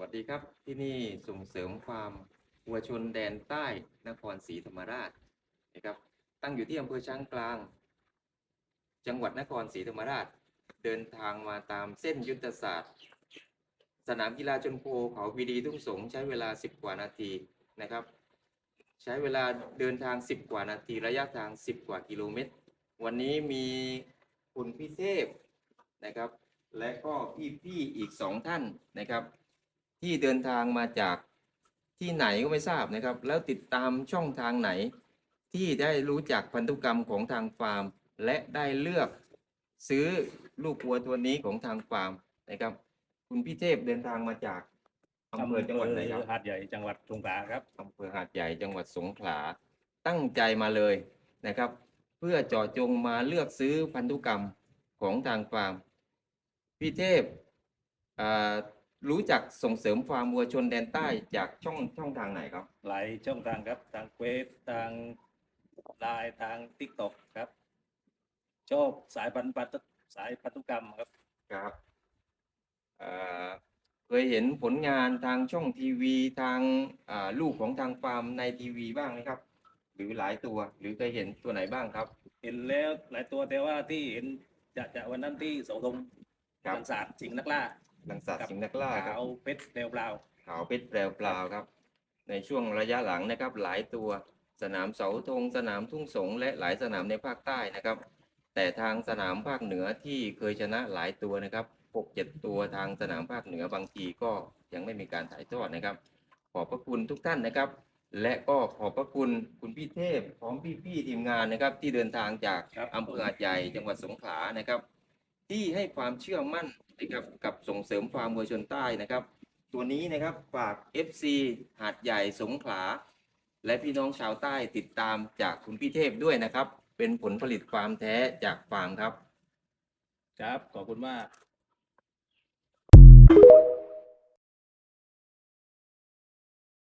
วัสดีครับที่นี่ส่งเสริมความวัวชนแดนใต้นครศรีธรรมราชนะครับ ตั้งอยู่ที่อำเภอช้างกลาง จังหวัดนครศรีธรรมราช เดินทางมาตามเส้นยุทธศาสตร์ สนามกีฬาชนโคเขาพีดีทุ่งสงใช้เวลา 10 กว่านาทีนะครับ ใช้เวลาเดินทาง 10 กว่านาทีระยะทาง 10 กว่ากิโลเมตร วันนี้มีคุณพี่เทพนะครับ และก็พี่ๆอีกสองท่านนะครับ ที่เดินทางมาจากที่ไหนก็ไม่ทราบนะครับ แล้วติดตามช่องทางไหน ที่ได้รู้จักพันธุกรรมของทางฟาร์ม และได้เลือกซื้อลูกวัวตัวนี้ของทางฟาร์มนะครับ คุณพี่เทพเดินทางมาจากอำเภอจังหวัดไหนครับหาดใหญ่จังหวัดสงขลาครับอำเภอหาดใหญ่จังหวัดสงขลาตั้งใจมาเลยนะครับ เพื่อเจาะจงมาเลือกซื้อพันธุกรรมของทางฟาร์มพี่เทพอ่า รู้จักส่งเสริมฟาร์มวัวชนแดนใต้จากช่องช่องทางไหนครับ หลายช่องทางครับ ทางเว็บทางไลน์ทางทิกตอกครับ ชอบสายพันธุ์ปัตสายพันธุกรรมครับ ครับอ่าเคยเห็นผลงานทางช่องทีวีทางอ่าลูกของทางฟาร์มในทีวีบ้างไหมครับ หรือหลายตัวหรือเคยเห็นตัวไหนบ้างครับ เห็นแล้วหลายตัวแต่ว่าที่เห็นจะจะวันนั้นที่เสาธงครับ ทางศาสตร์สิงห์นักล่า ลังสัตว์สิงห์นักล่าครับเอาเพชรเปลวเปล่าขาวเพชรแปลวเปล่าครับ ในช่วงระยะหลังนะครับ หลายตัวสนามเสาธงสนามทุ่งสงและหลายสนามในภาคใต้นะครับ แต่ทางสนามภาคเหนือที่เคยชนะหลายตัวนะครับหกเจ็ดตัวทางสนามภาคเหนือบางทีก็ยังไม่มีการถ่ายทอดนะครับ ขอบพระคุณทุกท่านนะครับ และก็ขอบพระคุณคุณพี่เทพพร้อมพี่ๆทีมงานนะครับ ที่เดินทางจากครับอำเภอหาดใหญ่จังหวัดสงขลานะครับ ที่ให้ความเชื่อมั่นนะครับกับส่งเสริมฟาร์มวัวชนใต้นะครับ ตัวนี้นะครับฝาก FC หาดใหญ่สงขลา และพี่น้องชาวใต้ติดตามจากคุณพี่เทพด้วยนะครับ เป็นผลผลิตฟาร์มแท้จากฟาร์มครับ ครับ ขอบคุณมาก